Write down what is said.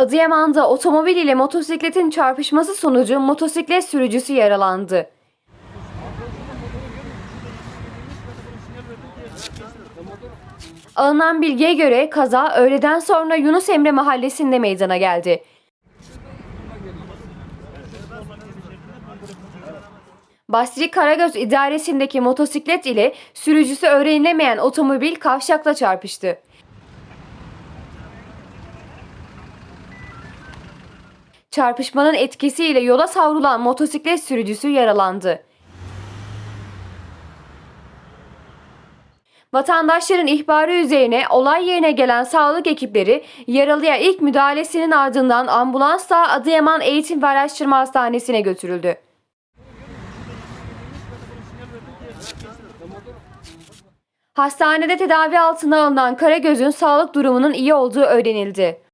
Adıyaman'da otomobil ile motosikletin çarpışması sonucu motosiklet sürücüsü yaralandı. Alınan bilgiye göre kaza öğleden sonra Yunus Emre mahallesinde meydana geldi. Basri Karagöz idaresindeki motosiklet ile sürücüsü öğrenilemeyen otomobil kavşakla çarpıştı. Çarpışmanın etkisiyle yola savrulan motosiklet sürücüsü yaralandı. Vatandaşların ihbarı üzerine olay yerine gelen sağlık ekipleri yaralıya ilk müdahalesinin ardından ambulansla Adıyaman Eğitim ve Araştırma Hastanesi'ne götürüldü. Hastanede tedavi altına alınan Karagöz'ün sağlık durumunun iyi olduğu öğrenildi.